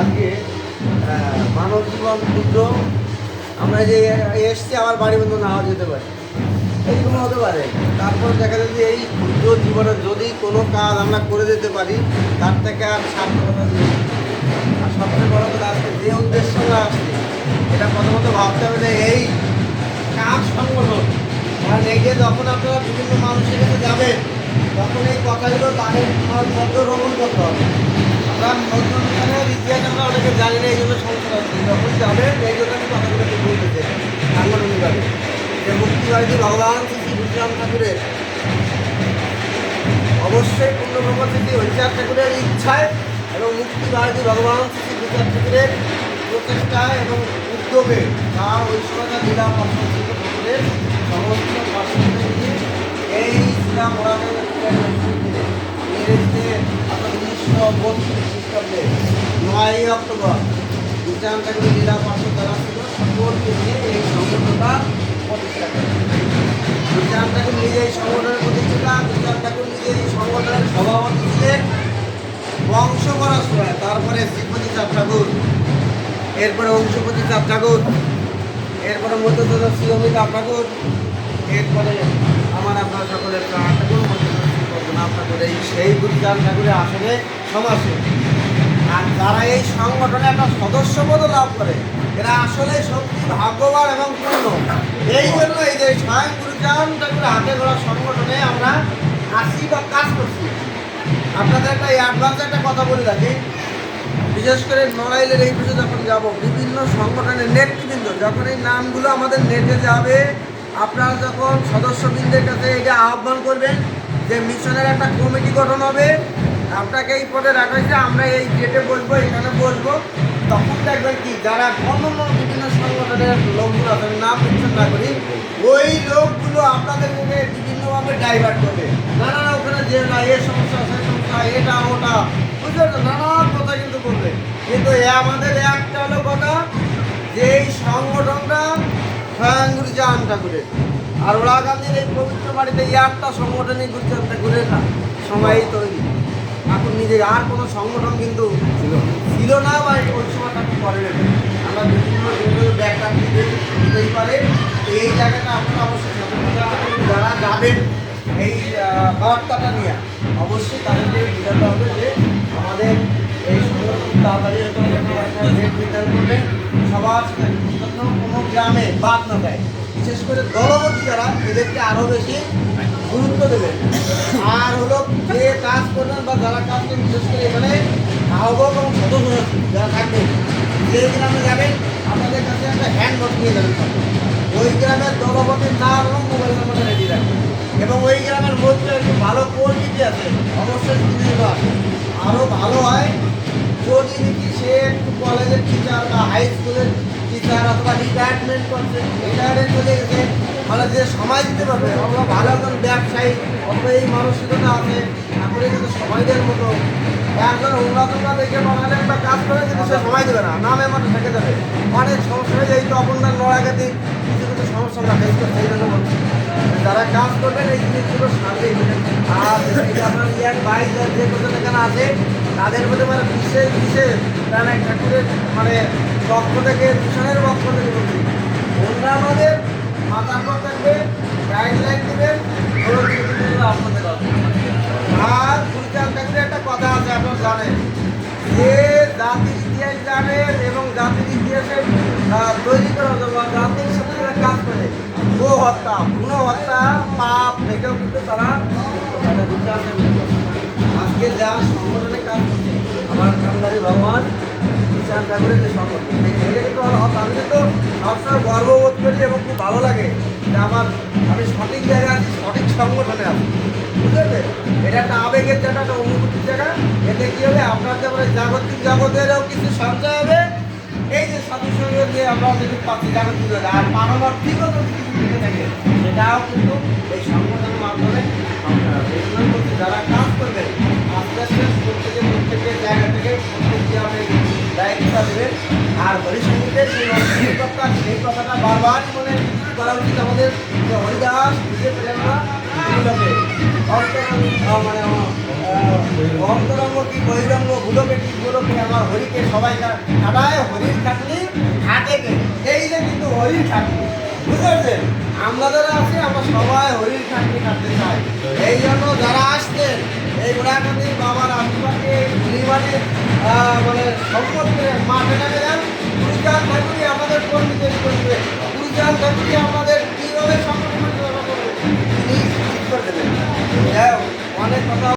আজকে মানব জীবন ক্ষুদ্র। আমরা যে এসছি আমার বাড়ি বন্ধু নাও যেতে পারে। এইরকম হতে পারে। তারপর দেখা যায় যে এই ক্ষুদ্র জীবনে যদি কোনো কাজ আমরা করে দিতে পারি, তার থেকে আর সার্থকতা আর সবচেয়ে বড় কথা আজকে যে উদ্দেশ্য আমরা আসছি, এটা প্রথমত ভাবতে হবে যে এই কাজ সংগঠন? কারণ এই যে যখন আপনারা বিভিন্ন মানুষের কাছে যাবেন, তখন এই কথাগুলো তাদের মধ্যে রোপণ করতে হবে। আমরা আমরা অনেকে জানি না, এই জন্য সমস্যা হচ্ছে। যখন যাবেন এই জন্য আমি কথাগুলো একটু বলতেছে সাংগঠনিকভাবে যে মুক্তিবাদী ভগবান শ্রী শ্রী ঠাকুরের অবশ্যই পূর্ণব্রহ্ম থেকে হরিচাঁদ ঠাকুরের ইচ্ছায় এবং মুক্তিবাদী ভগবান শ্রী শ্রী বিষ্ণু ঠাকুরের প্রচেষ্টায় এবং উদ্যোগে বা ঐশ্বর্যা লীলা পর্ষদ শ্রী ঠাকুরের সমস্ত পার্শ্বকে নিয়ে এই শিলা মোড়ানের ইংরেজিতে আপনার উনিশশো বত্রিশ খ্রিস্টাব্দে নয়ই অক্টোবর। ঠাকুরের লীলা পর্ষদ দ্বারা ছিল সকলকে নিয়ে এই সংগঠনটা প্রতিষ্ঠা করে। ঠাকুর নিজে এই সংগঠনের প্রতিষ্ঠাতা ঠাকুর নিজে এই সংগঠনের সভাপতি ছিলেন বংশ সময় তারপরে শ্রীপতি চাপ ঠাকুর, এরপরে অংশপতি চাপ ঠাকুর, এরপরে মধ্যদাত শ্রী অমিতাভ ঠাকুর, এরপরে আমার আপনার সকলের প্রাণ ঠাকুর মধ্যদাত শ্রী ঠাকুর এই সেই বিজ্ঞান ঠাকুরের আসনে সমাসে আর যারা এই সংগঠনে একটা সদস্যপদ লাভ করে, এরা আসলে সত্যি ভাগ্যবান এবং পূর্ণ। এই জন্য এই যে স্বয়ং ঠাকুরের হাতে ধরা সংগঠনে আমরা আসি বা কাজ করছি। আপনাদের একটা অ্যাডভান্স একটা কথা বলে রাখি। বিশেষ করে নড়াইলের এই পুজো যখন যাব, বিভিন্ন সংগঠনের নেতৃবৃন্দ, যখন এই নামগুলো আমাদের নেটে যাবে, আপনারা যখন সদস্যবৃন্দের কাছে এটা আহ্বান করবেন যে মিশনের একটা কমিটি গঠন হবে আপনাকে এই পদে রাখা হয়েছে আমরা এই গেটে বসবো এখানে বসবো। তখন দেখবেন কি যারা অন্য অন্য বিভিন্ন সংগঠনের লোকগুলো আছেন না পেনশন না করি ওই লোকগুলো আপনাদের মুখে বিভিন্নভাবে ডাইভার্ট করবে। না না না, ওখানে যে না এ সমস্যা সে সমস্যা এটা ওটা বুঝতে পারছ নানা কথা কিন্তু বলবে। কিন্তু এ আমাদের একটা হলো কথা যে এই সংগঠনটা স্বয়ং গুরুচান ঠাকুরের। আর ওরা গান্ধীর এই পবিত্র বাড়িতে এই একটা সংগঠনই গুরুচান ঠাকুরের না সময়ই তৈরি। ঠাকুর নিজে আর কোনো সংগঠন কিন্তু ছিল না। বা ওই সময় ঠাকুর করে আমরা বিভিন্ন ব্যাখ্যা দিতেই পারে। এই জায়গাটা আপনারা অবশ্যই। যারা যাবেন এই বার্তাটা নিয়ে অবশ্যই তাদেরকে বোঝাতে হবে যে আমাদের এই তাড়াতাড়ি ডেট নির্ধারণ করবে সবার কোনো গ্রামে বাদ না দেয়। বিশেষ করে দলবতী যারা, এদেরকে আরও বেশি গুরুত্ব দেবে। আর হলো যে কাজ করবেন বা যারা কাজ করবেন, বিশেষ করে এখানে আহ্বক এবং সদস্য যারা থাকবেন যে গ্রামে যাবেন, আপনাদের কাছে একটা হ্যান্ড নোট নিয়ে যাবেন ওই গ্রামের দলপতির নাম এবং মোবাইল নাম্বারটা রেডি রাখবেন। এবং ওই গ্রামের মধ্যে একটু ভালো কর্মীটি আছে, অবশ্যই আছে। রিটায়ারমেন্ট মানে যে সময় দিতে পারবে। ভালো একজন ব্যবসায়ী অথবা এই মানসিকতা আছে। তারপরে কিন্তু সময়দের মতো, একজন উন্নতটা দেখে বানালে একটা কাজ করে কিন্তু সে সময় দেবে না। নামে মাঠে থেকে যাবে অনেক সমস্যা হয়ে যায়। তো আপনার নড়াগাতি কিছু কিছু সমস্যা আমরা ফেস যারা কাজ করবেন, এই জিনিসগুলো সামনেই আর আপনার ইয়াং ভাই যে কোথাও এখানে আছে তাদের মধ্যে মানে বিশেষ বিশেষ তারা ঠাকুরের মানে পক্ষ থেকে মিশনের পক্ষ থেকে বলছি ওনারা আমাদের মাথার পর থাকবে গাইডলাইন দেবেন আপনাদের। আর গুরুচাঁদ ঠাকুরের একটা কথা আছে, আপনারা জানেন। যে জাতির ইতিহাস জানেন এবং জাতির ইতিহাসের তৈরি করা বা জাতির সাথে কাজ করে গো হত্যা ভ্রূণ হত্যা পাপ থেকেও কিন্তু তারা আজকে যা সংগঠনে কাজ করছে আমার কামদারি ভগবান গুরুচাঁদ ঠাকুরের যে সংগঠন এটা কিন্তু আমার- আমি কিন্তু সবসময় গর্ববোধ করি এবং খুব ভালো লাগে যে আমার আমি সঠিক জায়গায় আছি সঠিক সংগঠনে আছি। বুঝতে? এটা একটা আবেগের জায়গা একটা অনুভূতির জায়গা। এতে কি হবে? আপনার যেমন জাগতিক জগতেরও কিছু সঞ্চয় হবে। এই যে সঙ্গে যে আমরা যদি পাচ্ছি জাগতিক আর মানবার্থিকও যদি কিছু থেকে থাকে। সেটাও কিন্তু এই সংগঠনের মাধ্যমে বলছি, যারা দায়িত্বটা দেবেন। আর হরিসঙ্গীতের সেই কথা সেই কথাটা বারবার মনে করা উচিত আমাদের যে হরিদাস নিজে প্রেরণা এগুলোকে মানে অন্তরঙ্গ কি বহিরঙ্গ গুলোকে কি গুলোকে আমার হরিকে সবাই কাটায় হরির খাটনি, খাটে এই যে কিন্তু হরির খাটনি। বুঝতে পারছেন আমরা যারা আছি, আমরা সবাই হরির খাটনি খাটতে চাই। এই জন্য যারা আসছেন, এই গোড়াকান্দি বাবার আশীর্বাদে নির্মাণে মানে সম্পর্কে মাঠে নামে যান গুরুজান ঠাকুরই আমাদের কর্মীদের করবে। গুরুজান ঠাকুরই আমাদের কীভাবে সংগঠন করবে তিনি ঠিক করে দেবেন। অনেক কথা